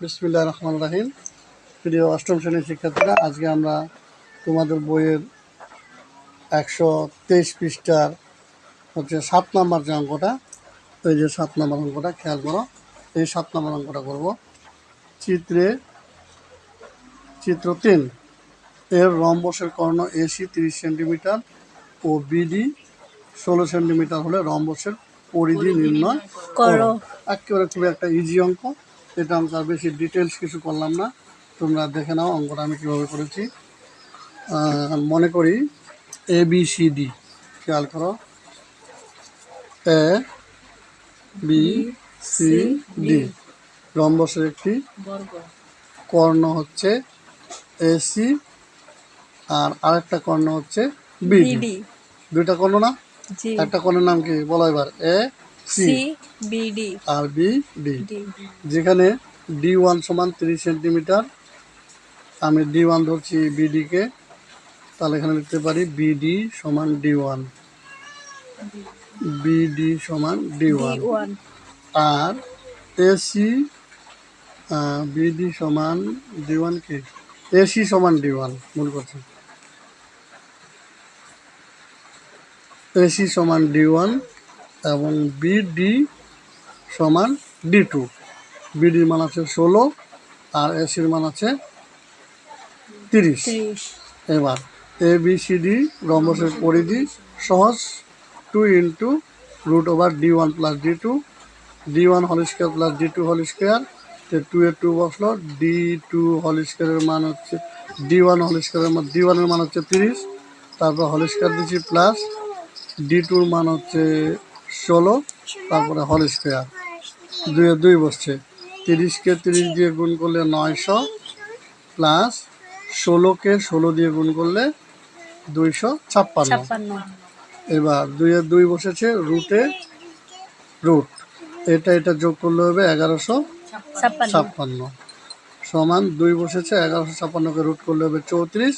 বিসমিল্লাহ রহমান রাহিম। প্রিয় অষ্টম শ্রেণির শিক্ষার্থীরা আজকে আমরা তোমাদের বইয়ের একশো তেইশ পৃষ্ঠার হচ্ছে সাত নম্বর যে অঙ্কটা এই যে সাত নম্বর অঙ্কটা খেয়াল করো এই সাত নম্বর অঙ্কটা করব। চিত্রে চিত্র তিন এর রম্বসের কর্ণ এসি তিরিশ সেন্টিমিটার ও বিডি ষোলো সেন্টিমিটার হলে রম্বসের পরিধি নির্ণয় করো। একেবারে খুবই একটা ইজি অঙ্ক। এটা অঙ্ক আর বেশি ডিটেলস কিছু করলাম না। তোমরা দেখে নাও অঙ্কটা আমি কীভাবে করেছি। মনে করি এ বি সি ডি খেয়াল করো। এ বি সি ডি রম্বসের একটি কর্ণ হচ্ছে এসি আর আরেকটা কর্ণ হচ্ছে বিডি দুইটা কর্ণ না? একটা কর্ণের নাম কি? বলো এবার। এ সি বিডি আর বি ডি যেখানে ডি ওয়ান সমান তিরিশ সেন্টিমিটার। আমি ডি ওয়ান ধরছি বিডিকে তাহলে এখানে লিখতে পারি বিডি সমান ডি ওয়ান বিডি সমান ডি ওয়ান আর এসি বিডি সমান ডি ওয়ান কি? এসি সমান ডি ওয়ান মনে করছি। এসি সমান ডি ওয়ান এবং বিডি সমান ডি টু বিডির মান আছে ষোলো আর এসির মান আছে তিরিশ। এবার এ বি সি ডি রম্বসের পরিধি সহজ two into root over D one plus D two D one whole square plus D two whole square তো টু এর টু বসল ডি টু হোল স্কোয়ারের মান হচ্ছে ডি ওয়ান হোল স্কোয়ারের মান ডি ওয়ানের মান হচ্ছে তিরিশ তারপর হোল স্কোয়ার দিচ্ছি প্লাস ডি টুর মান হচ্ছে ষোলো তারপরে হোল স্কোয়ার দুয়ে দুই বসছে। তিরিশকে তিরিশ দিয়ে গুণ করলে নয়শো প্লাস ষোলোকে ষোলো দিয়ে গুণ করলে দুইশো ছাপ্পান্ন। এবার দুইয়ের দুই বসেছে রুটে রুট এটা এটা যোগ করলে হবে এগারোশো ছাপ্পান্ন। সমান দুই বসেছে এগারোশো ছাপ্পান্নকে রুট করলে হবে চৌত্রিশ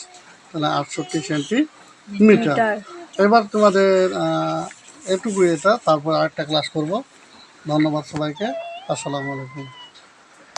তাহলে আটষট্টি সেন্টিমিটার। মিটার। এবার তোমাদের এটুকু এটা। তারপর আরেকটা ক্লাস করব। ধন্যবাদ সবাইকে। আসসালামু আলাইকুম।